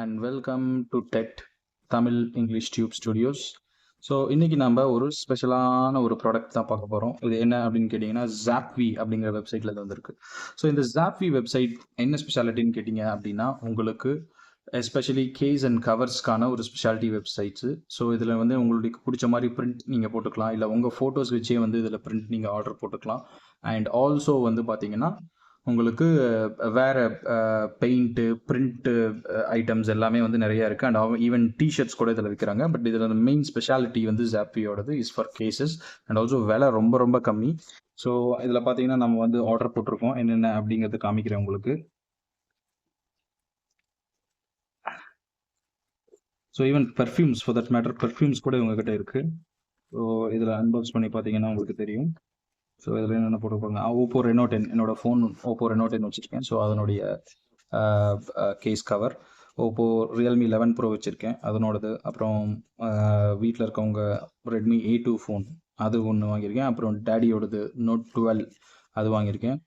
And welcome to TED Tamil English Tube Studios so இன்றைக்கி நம்ம ஒரு ஸ்பெஷலான ஒரு ப்ராடக்ட் தான் பார்க்க போகிறோம் இது என்ன அப்படின்னு கேட்டிங்கன்னா ஜாப்வி அப்படிங்கிற வெப்சைட்டில் இது வந்திருக்கு. ஸோ இந்த ஜாப்வி வெப்சைட் என்ன ஸ்பெஷாலிட்டின்னு கேட்டிங்க அப்படின்னா உங்களுக்கு எஸ்பெஷலி கேஸ் அண்ட் கவர்ஸ்க்கான ஒரு ஸ்பெஷாலிட்டி வெப்சைட்ஸு ஸோ இதில் வந்து உங்களுக்கு பிடிச்ச மாதிரி பிரிண்ட் நீங்கள் போட்டுக்கலாம். இல்லை உங்கள் ஃபோட்டோஸ் வச்சே வந்து இதில் பிரிண்ட் நீங்கள் ஆர்டர் போட்டுக்கலாம். அண்ட் ஆல்சோ வந்து பார்த்தீங்கன்னா உங்களுக்கு வேறு பெயிண்ட்டு பிரிண்ட்டு ஐட்டம்ஸ் எல்லாமே வந்து நிறைய இருக்குது அண்ட் ஈவன் டிஷர்ட்ஸ் கூட இதில் விற்கிறாங்க பட் இதில் மெயின் ஸ்பெஷாலிட்டி வந்து ஜாப்பியோடது is for cases and also விலை ரொம்ப ரொம்ப கம்மி. ஸோ இதில் பார்த்தீங்கன்னா நம்ம வந்து ஆர்டர் போட்டிருக்கோம். என்னென்ன அப்படிங்கிறது காமிக்கிறேன் உங்களுக்கு. So even perfumes for that matter perfumes கூட உங்ககிட்ட இருக்குது ஸோ இதில் அன்பாக்ஸ் பண்ணி பார்த்தீங்கன்னா உங்களுக்கு தெரியும். ஸோ இதில் என்னென்ன போட்டுருப்பாங்க? ஓப்போ ரெனோ டென் என்னோட ஃபோன் ஓப்போ ரெனோ டென் வச்சுருக்கேன். ஸோ அதனுடைய case cover Oppo Realme eleven pro வச்சுருக்கேன். அதனோடது. அப்புறம் வீட்டில் இருக்கவங்க ரெட்மி ஏ டூ ஃபோன் அது ஒன்று வாங்கியிருக்கேன். அப்புறம் டேடியோடது நோட் டுவெல் அது வாங்கியிருக்கேன்.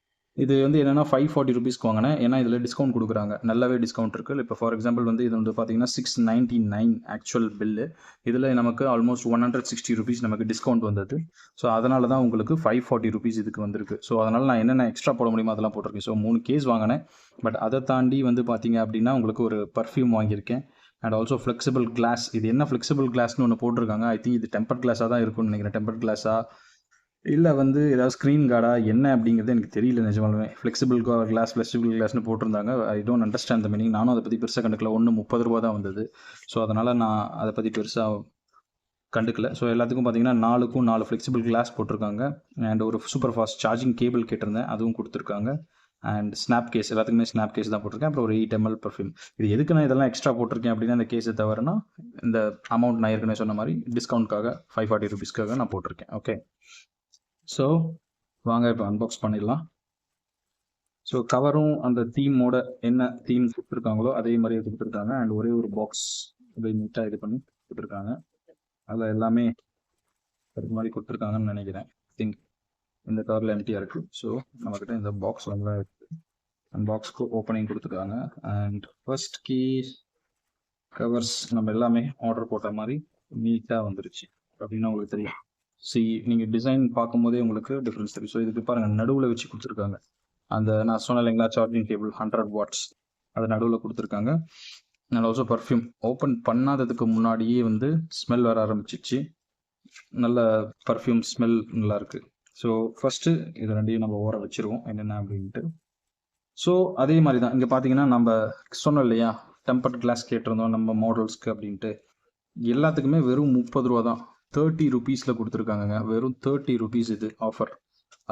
இது வந்து என்னென்னா ஃபைவ் ஃபார்ட்டி ருபீஸ்க்கு வாங்கினேன். ஏன்னா இதில் டிஸ்கவுண்ட் கொடுக்குறாங்க. நல்லாவே டிஸ்கவுண்ட் இருக்குது இப்போ ஃபார் எக்ஸாம்பிள் வந்து இது வந்து பார்த்தீங்கன்னா six ninety nine actual bill இதில் நமக்கு almost one hundred sixty rupees நமக்கு டிஸ்கவுண்ட் வந்தது. ஸோ அதனால தான் உங்களுக்கு ஃபைவ் ஃபார்ட்டி ருபீஸ் இதுக்கு வந்திருக்கு. ஸோ அதனால் நான் என்னென்ன எக்ஸ்ட்ரா போட முடியுமோ அதெல்லாம் போட்டிருக்கேன். ஸோ மூணு கேஸ் வாங்கினேன். பட் அதை தாண்டி வந்து பார்த்தீங்க அப்படின்னா உங்களுக்கு ஒரு பர்ஃப்யூம் வாங்கியிருக்கேன். அண்ட் ஆல்சோ ஃப்ளெக்சிபிள் கிளாஸ் இது என்ன ஃப்ளெக்சிபிள் கிளாஸ்னு ஒன்று போட்டிருக்காங்க. ஐ திங்க் இது டெம்பர் கிளாஸாக தான் இருக்கும்னு நினைக்கிறேன். டெம்பர் கிளாஸாக இல்லை வந்து ஏதாவது ஸ்க்ரீன் கார்டா என்ன அப்படிங்கிறது எனக்கு தெரியல நிஜமாலுமே. ஃப்ளெக்சிபிள் கிளாஸ் ஃப்ளெக்சிபிள் கிளாஸ்னு போட்டிருந்தாங்க. I don't understand the meaning நானும் அதை பற்றி பெருசாக கண்டுக்கல. ஒன்று முப்பது ரூபா தான் வந்தது. ஸோ அதனால் நான் அதை பற்றி பெருசாக கண்டுக்கல. ஸோ எல்லாத்துக்கும் பார்த்தீங்கன்னா நாலுக்கும் நாலு ஃப்ளெக்சிபிள் கிளாஸ் போட்டிருக்காங்க. அண்ட் ஒரு சூப்பர் ஃபாஸ்ட் சார்ஜிங் கேபிள் கேட்டிருந்தேன். அதுவும் கொடுத்துருக்காங்க. அண்ட் ஸ்னாப் கேஸ் எல்லாத்துக்குமே ஸ்னாப் கேஸ் தான் போட்டிருக்கேன். அப்புறம் ஒரு எயிட் எம்எல் பர்ஃப்யூம் இது எதுக்கு நான் இதெல்லாம் எக்ஸ்ட்ரா போட்டிருக்கேன் அப்படின்னா இந்த கேஸை தவிரனா இந்த அமௌண்ட் நான் ஏற்கனவே சொன்ன மாதிரி டிஸ்கவுண்ட்காக ஃபைவ் ஃபார்ட்டி ருபீஸ்க்காக நான் போட்டிருக்கேன். ஓகே ஸோ வாங்க இப்போ அன்பாக்ஸ் பண்ணிடலாம். ஸோ கவரும் அந்த தீமோட என்ன தீம் கொடுத்துருக்காங்களோ அதே மாதிரியே கொடுத்துருக்காங்க. அண்ட் ஒரே ஒரு பாக்ஸ் அப்படியே நீட்டாக இது பண்ணி கொடுத்துருக்காங்க. அதில் எல்லாமே அது மாதிரி கொடுத்துருக்காங்கன்னு நினைக்கிறேன். திங்க் இந்த கவரில் எம்டியாக இருக்குது ஸோ நம்மக்கிட்ட இந்த பாக்ஸ் நல்லா இருக்குது அண்ட் பாக்ஸ்க்கு ஓப்பனிங் கொடுத்துருக்காங்க. அண்ட் ஃபர்ஸ்ட் கீ கவர்ஸ் நம்ம எல்லாமே ஆர்டர் போட்ட மாதிரி நீட்டாக வந்துருச்சு. அப்படின்னு உங்களுக்கு தெரியும். சி நீங்கள் டிசைன் பார்க்கும்போதே உங்களுக்கு டிஃப்ரென்ஸ் தெரியும். ஸோ இதுக்கு பாருங்கள் நடுவில் வச்சு கொடுத்துருக்காங்க. அந்த நான் சொன்னேன் இல்லைங்களா சார்ஜிங் கேபிள் ஹண்ட்ரட் வாட்ஸ் அது நடுவில் கொடுத்துருக்காங்க. அண்ட் ஆல்சோ பர்ஃப்யூம் ஓப்பன் பண்ணாததுக்கு முன்னாடியே வந்து ஸ்மெல் வர ஆரம்பிச்சிச்சு. நல்ல பர்ஃப்யூம் ஸ்மெல் நல்லா இருக்குது ஸோ ஃபஸ்ட்டு இது ரெண்டையும் நம்ம ஓர வச்சிருவோம். என்னென்ன அப்படின்ட்டு. ஸோ அதே மாதிரி தான் இங்கே பார்த்தீங்கன்னா நம்ம சொன்னோம் இல்லையா டெம்பர்ட் கிளாஸ் கேட்டிருந்தோம் நம்ம மாடல்ஸ்க்கு அப்படின்ட்டு. எல்லாத்துக்குமே வெறும் முப்பது ரூபா தான் தேர்ட்டி ருபீஸில் கொடுத்துருக்காங்கங்க. வெறும் தேர்ட்டி ருபீஸ் இது ஆஃபர்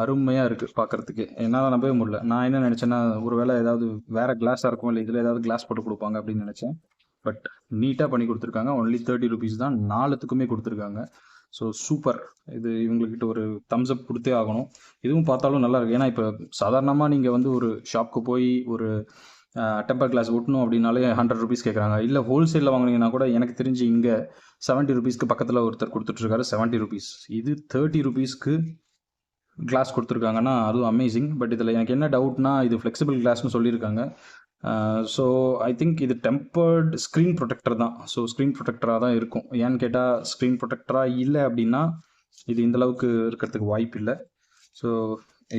அருமையாக இருக்குது பார்க்குறதுக்கு என்னால் நம்பவே முடியல. நான் என்ன நினச்சேன்னா ஒரு வேளை ஏதாவது வேறு கிளாஸாக இருக்கும் இல்லை இதில் ஏதாவது கிளாஸ் போட்டு கொடுப்பாங்க அப்படின்னு நினச்சேன். பட் நீட்டாக பண்ணி கொடுத்துருக்காங்க. ஒன்லி தேர்ட்டி ருபீஸ் தான் நாலுத்துக்குமே கொடுத்துருக்காங்க. ஸோ சூப்பர் இது இவங்கக்கிட்ட ஒரு தம்ஸ் அப் கொடுத்தே ஆகணும். இதுவும் பார்த்தாலும் நல்லா ஏன்னா இப்போ சாதாரணமாக நீங்கள் வந்து ஒரு ஷாப்க்கு போய் ஒரு டெம்பர் கிளாஸ் ஒட்டணும் அப்படின்னாலே ஹண்ட்ரட் ருபீஸ் கேட்குறாங்க இல்லை ஹோல்சேலில் வாங்கினீங்கன்னா கூட எனக்கு தெரிஞ்சு இங்கே செவன்ட்டி ருபீஸ்க்கு பக்கத்தில் ஒருத்தர் கொடுத்துட்ருக்காரு. செவன்ட்டி ருபீஸ் இது தேர்ட்டி ருபீஸ்க்கு கிளாஸ் கொடுத்துருக்காங்கன்னா அதுவும் அமேசிங் பட் இதில் எனக்கு என்ன டவுட்னா இது ஃப்ளெக்சிபிள் கிளாஸ்னு சொல்லியிருக்காங்க. ஸோ ஐ திங்க் இது டெம்பர்டு ஸ்க்ரீன் ப்ரொடெக்டர் தான். ஸோ ஸ்க்ரீன் ப்ரொடெக்டராக தான் இருக்கும். ஏன்னு கேட்டால் ஸ்க்ரீன் ப்ரொடெக்டராக இல்லை அப்படின்னா இது இந்தளவுக்கு இருக்கிறதுக்கு வாய்ப்பு இல்லை. ஸோ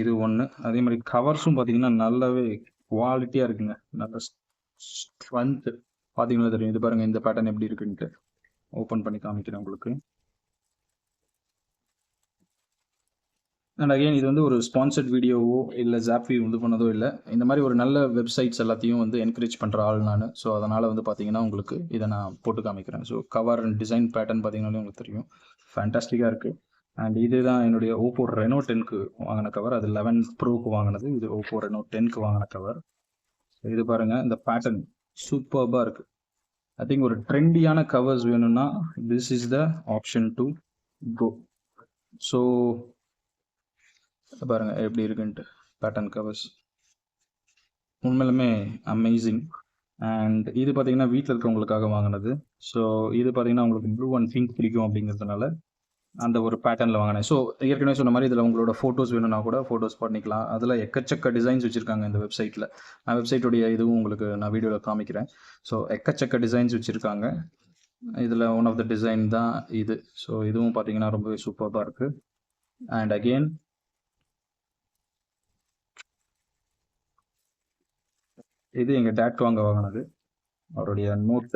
இது ஒன்று அதே மாதிரி கவர்ஸும் பார்த்தீங்கன்னா நல்லாவே குவாலிட்டியாக இருக்குங்க. நல்ல ஸ்ட்ரென்த்து பார்த்தீங்கன்னா தெரியும்? இது பாருங்கள் இந்த பேட்டர்ன் எப்படி இருக்குன்ட்டு. ஓப்பன் பண்ணி காமிக்கிறேன் உங்களுக்கு. அண்ட் அகெயின் இது வந்து ஒரு ஸ்பான்சர்ட் வீடியோவோ இல்லை ஜாப்பி இது பண்ணதோ இல்லை. இந்த மாதிரி ஒரு நல்ல வெப்சைட்ஸ் எல்லாத்தையும் வந்து என்கரேஜ் பண்ணுற ஆள் நான். ஸோ அதனால் வந்து பார்த்தீங்கன்னா உங்களுக்கு இதை நான் போட்டு காமிக்கிறேன். So cover and design pattern பார்த்தீங்கன்னாலே உங்களுக்கு தெரியும். ஃபேண்டாஸ்டிக்காக இருக்குது அண்ட் இதுதான் என்னுடைய ஓப்போ ரெனோ டென்க்கு வாங்கின கவர் அது லெவன் ப்ரோக்கு வாங்கினது. இது ஓப்போ ரெனோ டென்க்கு வாங்கின கவர் இது பாருங்கள் இந்த பேட்டர்ன் சூப்பர்பாக இருக்குது ஐ திங்க் ஒரு ட்ரெண்டியான கவர்ஸ் வேணும்னா this is the option to go so பாருங்க எப்படி இருக்குன்ட்டு பேட்டர்ன் கவர்ஸ் உண்மையிலுமே அமேசிங் அண்ட் இது பார்த்தீங்கன்னா வீட்டில் இருக்கவங்களுக்காக வாங்கினது. ஸோ இது பார்த்தீங்கன்னா உங்களுக்கு ப்ளூ அண்ட் பிங்க் பிடிக்கும் அப்படிங்கிறதுனால அந்த ஒரு பேட்டர்னில் வாங்கினேன். ஸோ ஏற்கனவே சொன்ன மாதிரி இதில் உங்களோட ஃபோட்டோஸ் வேணும்னா கூட ஃபோட்டோஸ் பண்ணிக்கலாம். அதில் எக்கச்சக்க டிசைன்ஸ் வச்சுருக்காங்க இந்த வெப்சைட்டில் நான் வெப்சைட்டுடைய இதுவும் உங்களுக்கு நான் வீடியோவில் காமிக்கிறேன். ஸோ எக்கச்சக்க டிசைன்ஸ் வச்சுருக்காங்க. இதில் ஒன் ஆஃப் த டிசைன் தான் இது. ஸோ இதுவும் பார்த்தீங்கன்னா ரொம்பவே சூப்பராக இருக்குது அண்ட் அகெயின் இது எங்கள் டேட் வாங்க வாங்கினது. அவருடைய நோட்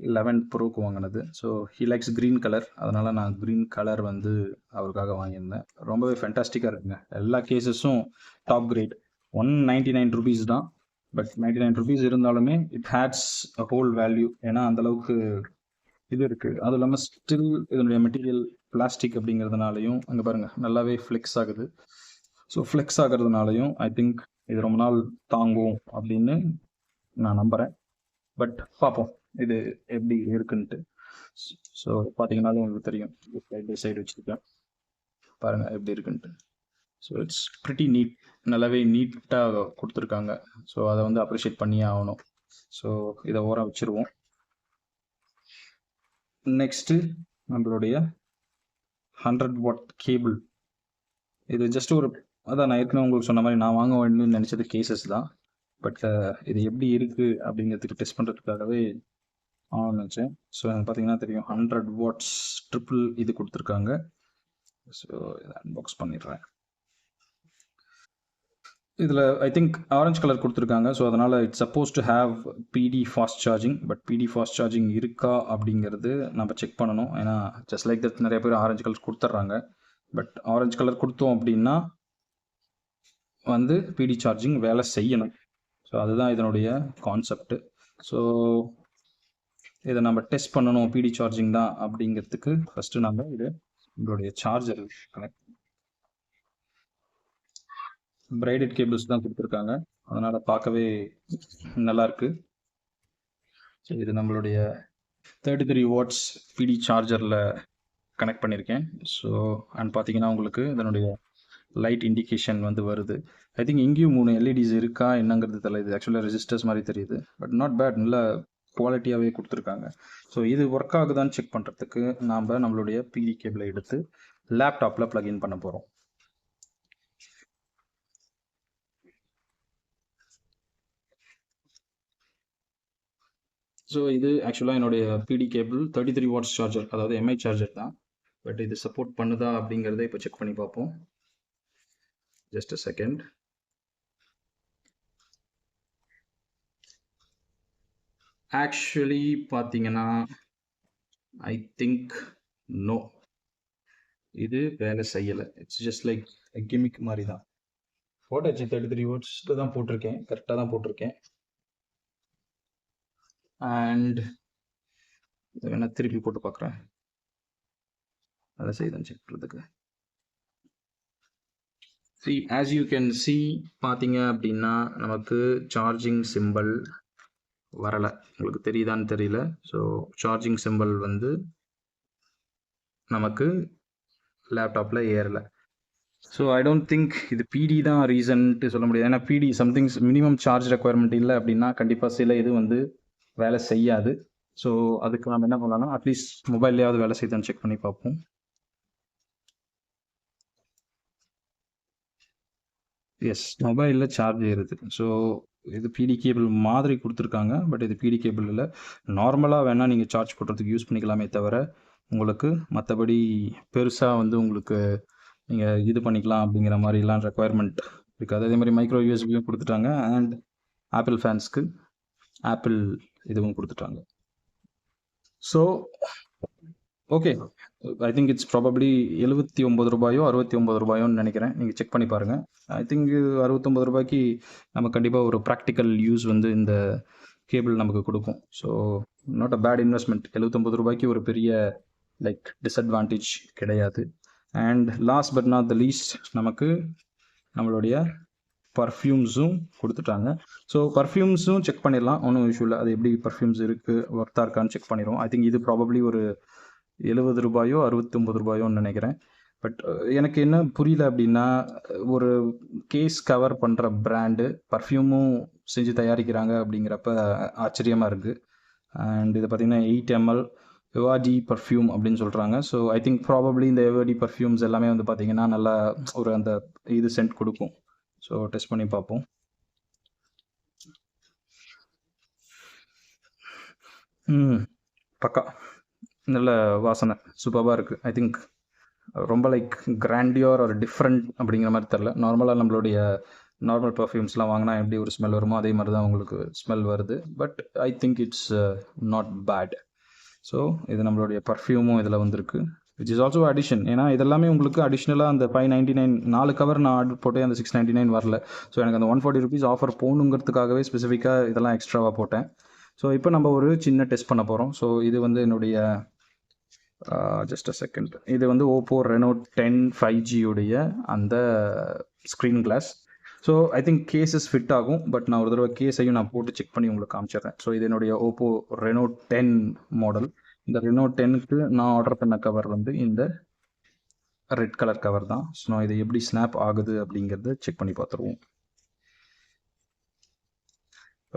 லெவன் ப்ரோக்கு வாங்கினது. So he likes green colour அதனால் நான் க்ரீன் கலர் வந்து அவருக்காக வாங்கியிருந்தேன். ரொம்பவே ஃபென்டாஸ்டிக்காக இருக்குங்க. எல்லா கேசஸும் top grade one ninety nine rupees தான். பட் நைன்டி நைன் ருபீஸ் இருந்தாலுமே it has a whole value ஏன்னா அந்தளவுக்கு இது இருக்குது அதுவும் இல்லாமல் ஸ்டில் இதனுடைய மெட்டீரியல் பிளாஸ்டிக் அப்படிங்கிறதுனாலையும் அங்கே பாருங்கள் நல்லாவே ஃப்ளெக்ஸ் ஆகுது. ஸோ ஃப்ளெக்ஸ் ஆகிறதுனாலையும் ஐ திங்க் இது ரொம்ப நாள் தாங்கும் அப்படின்னு நான் நம்புகிறேன் பட் பார்ப்போம். இது எப்படி இருக்குன்ட்டு ஸோ பார்த்தீங்கன்னாலும் உங்களுக்கு தெரியும். சைடு பை சைடு வச்சுருக்கேன். பாருங்கள் எப்படி இருக்குன்ட்டு ஸோ இட்ஸ் ப்ரிட்டி நீட் நல்லாவே நீட்டாக கொடுத்துருக்காங்க. ஸோ அதை வந்து அப்ரிஷியேட் பண்ணியே ஆகணும். ஸோ இதை ஓரம் வச்சுருவோம். நெக்ஸ்ட்டு நம்மளுடைய ஹண்ட்ரட் வாட் கேபிள் இது ஜஸ்ட் ஒரு அதான் நான் ஏற்கனவே உங்களுக்கு சொன்ன மாதிரி நான் வாங்க வேணும்னு நினச்சது கேசஸ் தான். பட் இது எப்படி இருக்குது அப்படிங்கிறதுக்கு டெஸ்ட் பண்ணுறதுக்காகவே ஆன் நினச்சேன். ஸோ எனக்கு பார்த்தீங்கன்னா தெரியும். ஹண்ட்ரட் வாட்ஸ் ட்ரிப்பிள் இது கொடுத்துருக்காங்க. ஸோ இதை அன்பாக்ஸ் பண்ணிடுறேன். இதில் ஐ திங்க் ஆரஞ்சு கலர் கொடுத்துருக்காங்க. ஸோ அதனால் it's suppose to have PD fast charging but PD fast charging இருக்கா அப்படிங்கிறது நம்ம செக் பண்ணணும். ஏன்னா ஜஸ்ட் லைக் தட் நிறைய பேர் ஆரஞ்சு கலர் கொடுத்துட்றாங்க. பட் ஆரஞ்சு கலர் கொடுத்தோம் அப்படின்னா வந்து பிடி சார்ஜிங் வேலை செய்யணும். ஸோ அதுதான் இதனுடைய கான்செப்ட் ஸோ இதை நம்ம டெஸ்ட் பண்ணணும் பிடி சார்ஜிங் தான் அப்படிங்கிறதுக்கு ஃபஸ்ட்டு நம்ம இது உங்களுடைய சார்ஜர் கனெக்ட் பிரைடட் கேபிள்ஸ் தான் கொடுத்துருக்காங்க. அதனால் பார்க்கவே நல்லா இருக்கு. ஸோ இது நம்மளுடைய தேர்ட்டி த்ரீ வாட்ஸ் பிடி சார்ஜரில் கனெக்ட் பண்ணியிருக்கேன் ஸோ அண்ட் பார்த்தீங்கன்னா உங்களுக்கு இதனுடைய லைட் இண்டிகேஷன் வந்து வருது. ஐ திங்க் இங்கேயும் மூணு எல்இடிஸ் இருக்கா என்னங்கிறது தெரியல. இது ஆக்சுவலாக ரெஜிஸ்டர்ஸ் மாதிரி தெரியுது. பட் நாட் பேட் நல்ல குவாலிட்டியாகவே கொடுத்துருக்காங்க. ஸோ இது ஒர்க் ஆகுதான்னு செக் பண்ணுறதுக்கு நாம் நம்மளுடைய பிடி கேபிளை எடுத்து லேப்டாப்பில் ப்ளக்இன் பண்ண போகிறோம் ஸோ இது ஆக்சுவலாக என்னுடைய PD cable thirty three watts charger அதாவது எம்ஐ சார்ஜர் தான். பட் இது சப்போர்ட் பண்ணுதா அப்படிங்கிறத இப்போ செக் பண்ணி பார்ப்போம். ஜஸ்ட் அ செகண்ட் ஆக்சுவலி பார்த்தீங்கன்னா ஐ திங்க் நோ இது வேலை செய்யலை. இட்ஸ் ஜஸ்ட் லைக் கிமிக் மாதிரி தான் போட்டாச்சு தேர்ட்டி த்ரீ வாட்ஸில் தான் போட்டிருக்கேன். கரெக்டாக தான் போட்டிருக்கேன். அண்ட் இதை வேணால் திருப்பி போட்டு பார்க்குறேன் அதை செய்தான் செக் பண்ணுறதுக்கு see as you can see பார்த்தீங்க அப்படின்னா நமக்கு சார்ஜிங் சிம்பிள் வரலை. உங்களுக்கு தெரியுதான்னு தெரியல. ஸோ சார்ஜிங் சிம்பிள் வந்து நமக்கு லேப்டாப்பில் ஏறலை. ஸோ ஐ டோன்ட் திங்க் இது பிடி தான் ரீசன்ட்டு சொல்ல முடியாது. ஏன்னா பிடி சம்திங்ஸ் மினிமம் சார்ஜ் ரெக்குவயர்மெண்ட் இல்லை அப்படின்னா கண்டிப்பாக சில இது வந்து வேலை செய்யாது. ஸோ அதுக்கு நம்ம என்ன பண்ணலாம்னா அட்லீஸ்ட் மொபைல்லையாவது வேலை செய்தான்னு செக் பண்ணி பார்ப்போம். எஸ் மொபைலில் சார்ஜ் ஏறுது. ஸோ இது பிடி கேபிள் மாதிரி கொடுத்துருக்காங்க பட் இது பிடி கேபிள் இல்லை. நார்மலாக வேணால் நீங்கள் சார்ஜ் போடுறதுக்கு யூஸ் பண்ணிக்கலாமே தவிர உங்களுக்கு மற்றபடி பெருசாக வந்து உங்களுக்கு நீங்கள் இது பண்ணிக்கலாம் அப்படிங்கிற மாதிரிலாம் ரெக்குவயர்மெண்ட் இருக்காது. அதே மாதிரி மைக்ரோ யூஎஸ்பியும் கொடுத்துட்டாங்க அண்ட் ஆப்பிள் ஃபேன்ஸ்க்கு ஆப்பிள் இதுவும் கொடுத்துட்டாங்க. So okay I think it's probably எழுபத்தி ஒம்பது ரூபாயோ அறுபத்தி ஒம்பது ரூபாயோன்னு நினைக்கிறேன். நீங்கள் செக் பண்ணி பாருங்கள் ஐ திங்க் அறுபத்தொம்பது ரூபாய்க்கு நம்ம கண்டிப்பாக ஒரு ப்ராக்டிக்கல் யூஸ் வந்து இந்த கேபிள் நமக்கு கொடுக்கும். So not a bad investment எழுபத்தொம்பது ரூபாய்க்கு ஒரு பெரிய லைக் டிஸ்அட்வான்டேஜ் கிடையாது. And last but not the least நமக்கு நம்மளுடைய பர்ஃப்யூம்ஸும் கொடுத்துட்டாங்க. ஸோ பர்ஃப்யூம்ஸும் செக் பண்ணிடலாம். ஒன்றும் இஷ்யூ இல்லை. அது எப்படி பர்ஃப்யூம்ஸ் இருக்குது ஒர்த்தாக இருக்கான்னு செக் பண்ணிடுவோம். ஐ திங்க் இது ப்ராபப்ளி ஒரு எழுபது ரூபாயோ அறுபத்தி ஒம்பது ரூபாயோன்னு நினைக்கிறேன். பட் எனக்கு என்ன புரியல அப்படின்னா ஒரு கேஸ் கவர் பண்ணுற பிராண்டு பர்ஃப்யூமும் செஞ்சு தயாரிக்கிறாங்க அப்படிங்கிறப்ப ஆச்சரியமாக இருக்குது அண்ட் இது பார்த்திங்கன்னா எயிட் எம்எல் எவாடி பர்ஃப்யூம் அப்படின்னு சொல்கிறாங்க ஸோ ஐ திங்க் ப்ராபப்ளி இந்த எவாடி பர்ஃப்யூம்ஸ் எல்லாமே வந்து பார்த்திங்கன்னா நல்லா ஒரு அந்த இது சென்ட் கொடுக்கும். ஸோ டெஸ்ட் பண்ணி பார்ப்போம். ம் பக்கா. நல்ல வாசனை சூப்பராக இருக்குது ஐ திங்க் ரொம்ப லைக் கிராண்டியோர் ஒரு டிஃப்ரெண்ட் அப்படிங்கிற மாதிரி தெரில நார்மலாக நம்மளுடைய நார்மல் பர்ஃப்யூம்ஸ்லாம் வாங்கினா எப்படி ஒரு ஸ்மெல் வருமோ அதே மாதிரி தான் உங்களுக்கு ஸ்மெல் வருது. But I think it's not bad so இது நம்மளுடைய பர்ஃப்யூமும் இதில் வந்திருக்கு. விச் இஸ் ஆல்சோ அடிஷன் ஏன்னா இதெல்லாமே உங்களுக்கு அடிஷ்னலாக அந்த ஃபைவ் நைன்ட்டி நைன் நாலு கவர் நான் ஆர்டர் போட்டே அந்த சிக்ஸ் நைன்ட்டி நைன் வரல. ஸோ எனக்கு அந்த ஒன் ஃபார்ட்டி ருபீஸ் ஆஃபர் போகணுங்கிறதுக்காகவே ஸ்பெசிஃபிக்காக இதெல்லாம் எக்ஸ்ட்ராவாக போட்டேன். ஸோ இப்போ நம்ம ஒரு சின்ன டெஸ்ட் பண்ண போகிறோம் ஸோ இது வந்து என்னுடைய ஜஸ்ட் அ செகண்ட் இது வந்து ஓப்போ ரெனோ டென் ஃபைவ் ஜியுடைய அந்த screen glass so I think cases fit ஆகும் பட் நான் ஒரு தடவை கேஸையும் நான் போட்டு செக் பண்ணி உங்களுக்கு காமிச்சிடுறேன். ஸோ இது என்னுடைய ஓப்போ ரெனோ டென் மாடல் இந்த ரெனோ டென்னுக்கு நான் ஆர்டர் பண்ண கவர் வந்து இந்த ரெட் கலர் கவர் தான். ஸோ நான் இது எப்படி ஸ்னாப் ஆகுது அப்படிங்கிறத செக் பண்ணி பார்த்துருவோம்.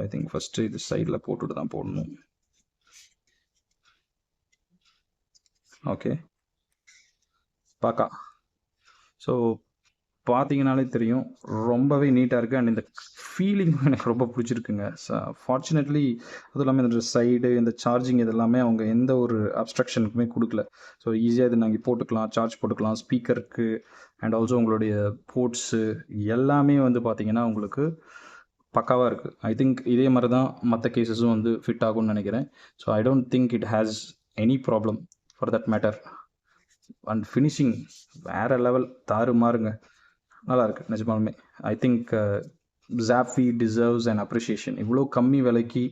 ஐ திங்க் ஃபஸ்ட்டு இது சைடில் போட்டுட்டு தான் போடணும். ஓகே பாக்கா. ஸோ பார்த்தீங்கனாலே தெரியும் ரொம்பவே நீட்டாக இருக்குது அண்ட் இந்த ஃபீலிங் எனக்கு ரொம்ப பிடிச்சிருக்குங்க. ஃபார்ச்சுனேட்லி அதுவும் இல்லாமல் இந்த சைடு இந்த சார்ஜிங் இதெல்லாமே அவங்க எந்த ஒரு அப்ஸ்ட்ரக்ஷனுக்குமே கொடுக்கல. ஸோ ஈஸியாக இது நாங்கள் போட்டுக்கலாம் சார்ஜ் போட்டுக்கலாம் ஸ்பீக்கருக்கு அண்ட் ஆல்சோ உங்களுடைய போர்ட்ஸு எல்லாமே வந்து பார்த்தீங்கன்னா உங்களுக்கு பக்காவாக இருக்குது ஐ திங்க் இதே மாதிரி தான் மற்ற கேசஸும் வந்து ஃபிட் ஆகும்னு நினைக்கிறேன். So I don't think it has any problem for that matter and finishing வேறு லெவல் தாறுமாறுங்க நல்லாயிருக்கு நிஜமாலுமே. I think Jaffy deserves and appreciation இவ்வளோ கம்மி விலைக்கு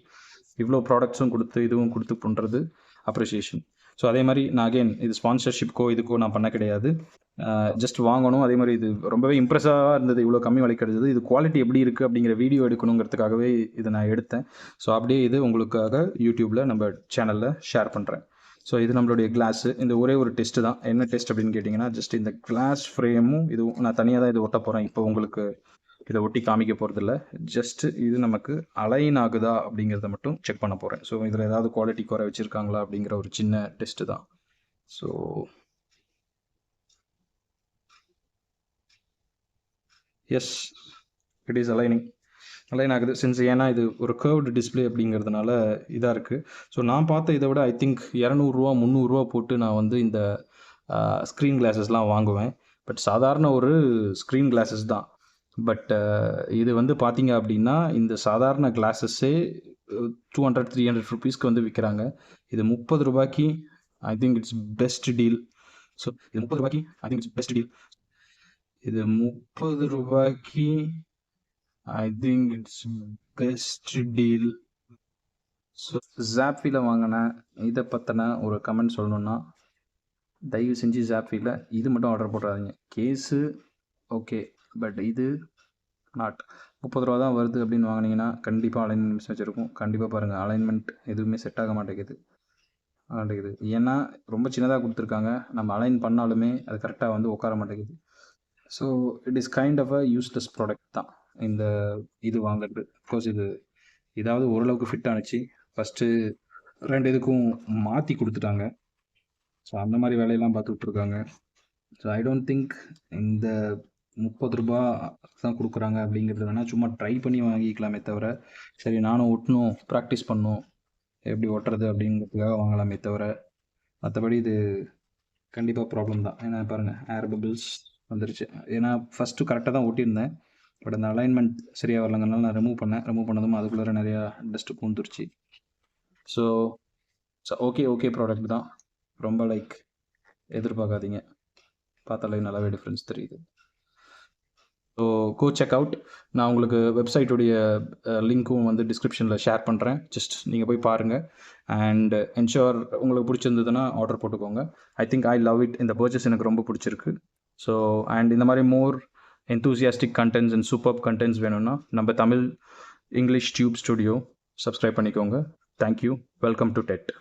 இவ்வளோ ப்ராடக்ட்ஸும் கொடுத்து இதுவும் கொடுத்து பண்ணுறது அப்ரிஷியேஷன் ஸோ அதே மாதிரி நான் அகெயின் இது ஸ்பான்சர்ஷிப்க்கோ இதுக்கோ நான் பண்ண கிடையாது. Uh, ஜஸ்ட் வாங்கணும். அதே மாதிரி இது ரொம்பவே இம்ப்ரெஸாக இருந்தது இவ்வளோ கம்மி விலை கிடைச்சது. இது குவாலிட்டி எப்படி இருக்குது அப்படிங்கிற வீடியோ எடுக்கணுங்கிறதுக்காகவே இதை நான் எடுத்தேன். ஸோ அப்படியே இது உங்களுக்காக யூடியூப்பில் நம்ம சேனலில் ஷேர் பண்ணுறேன் ஸோ இது நம்மளுடைய கிளாஸு இந்த ஒரே ஒரு டெஸ்ட்டு தான். என்ன டெஸ்ட் அப்படின்னு கேட்டிங்கன்னா ஜஸ்ட் இந்த கிளாஸ் ஃப்ரேமும் இதுவும் நான் தனியாக தான் இது ஒட்ட போகிறேன் இப்போ உங்களுக்கு இதை ஒட்டி காமிக்க போகிறதில்ல ஜஸ்ட்டு இது நமக்கு அலைன் ஆகுதா அப்படிங்கிறத மட்டும் செக் பண்ண போகிறேன் ஸோ இதில் ஏதாவது குவாலிட்டி குறை வச்சுருக்காங்களா அப்படிங்கிற ஒரு சின்ன டெஸ்ட்டு தான். So yes it is aligning align ஆகுது சின்ஸ் ஏன்னா இது ஒரு கர்வ்டு டிஸ்பிளே அப்படிங்கிறதுனால இதாக இருக்குது ஸோ நான் பார்த்த இதை விட ஐ திங்க் இரநூறுவா முந்நூறுரூவா போட்டு நான் வந்து இந்த ஸ்க்ரீன் கிளாஸஸ்லாம் வாங்குவேன். பட் சாதாரண ஒரு ஸ்க்ரீன் கிளாஸஸ் தான். பட் இது வந்து பார்த்தீங்க அப்படின்னா இந்த சாதாரண கிளாஸஸ்ஸே டூ ஹண்ட்ரட் த்ரீ ஹண்ட்ரட் ருபீஸ்க்கு வந்து விற்கிறாங்க இது முப்பது ரூபாய்க்கு I think it's best deal so இது முப்பது ரூபாய்க்கு I think it's best deal இது முப்பது ரூபாய்க்கு I think it's best deal so ஜாப்பியில் வாங்கின இதை பற்றின ஒரு கமெண்ட் சொல்லணுன்னா தயவு செஞ்சு ஜாப்பியில் இது மட்டும் ஆர்டர் போட்டுறாதீங்க கேஸு ஓகே பட் இது நாட் முப்பது ரூபா தான் வருது அப்படின்னு வாங்கினீங்கன்னா கண்டிப்பாக அலைன்மெண்ட் மிஸ் வச்சுருக்கும் கண்டிப்பாக பாருங்கள் அலைன்மெண்ட் எதுவுமே செட் ஆக மாட்டேங்குது. மாட்டேங்குது. ஏன்னா ரொம்ப சின்னதாக கொடுத்துருக்காங்க. நம்ம அலைன் பண்ணாலுமே அது கரெக்டாக வந்து உட்கார மாட்டேங்குது. So it is kind of a useless product தான். இந்த இது வாங்குறது. பிகாஸ் இது இதாவது ஓரளவுக்கு ஃபிட் ஆனிச்சு. ஃபஸ்ட்டு ரெண்டு இதுக்கும் மாற்றி கொடுத்துட்டாங்க. ஸோ அந்த மாதிரி வேலையெல்லாம் பார்த்து விட்ருக்காங்க ஸோ ஐ டோன்ட் திங்க் இந்த முப்பது ரூபா தான் கொடுக்குறாங்க அப்படிங்கிறது வேணால் சும்மா ட்ரை பண்ணி வாங்கிக்கலாமே தவிர சரி நானும் ஒட்டணும் ப்ராக்டிஸ் பண்ணும் எப்படி ஒட்டுறது அப்படிங்கிறதுக்காக வாங்கலாமே தவிர மற்றபடி இது கண்டிப்பாக ப்ராப்ளம் தான். ஏன்னா பாருங்கள் ஏர் பபிள்ஸ் வந்துருச்சு. ஏன்னா ஃபஸ்ட்டு கரெக்டாக தான் ஒட்டியிருந்தேன் பட் அந்த அலைன்மெண்ட் சரியாக வரலங்கனால நான் ரிமூவ் பண்ணேன். ரிமூவ் பண்ணதும் அதுக்குள்ளே நிறையா dust பூந்துருச்சு. So so okay okay product தான். ரொம்ப லைக் எதிர்பார்க்காதீங்க. பார்த்தாலே நல்லாவே டிஃப்ரென்ஸ் தெரியுது. ஸோ கோ செக் அவுட் நான் உங்களுக்கு வெப்சைட்டுடைய லிங்க்கும் வந்து டிஸ்கிரிப்ஷனில் ஷேர் பண்ணுறேன் ஜஸ்ட் நீங்கள் போய் பாருங்கள் அண்ட் என்ஷோர் உங்களுக்கு பிடிச்சிருந்ததுன்னா ஆர்டர் போட்டுக்கோங்க. I think I love it இந்த பர்ச்சேஸ் எனக்கு ரொம்ப பிடிச்சிருக்கு. ஸோ அண்ட் இந்த மாதிரி more enthusiastic contents and super contents வேணும்னா நம்ம Tamil English Tube Studio subscribe பண்ணிக்கோங்க. Thank you welcome to TED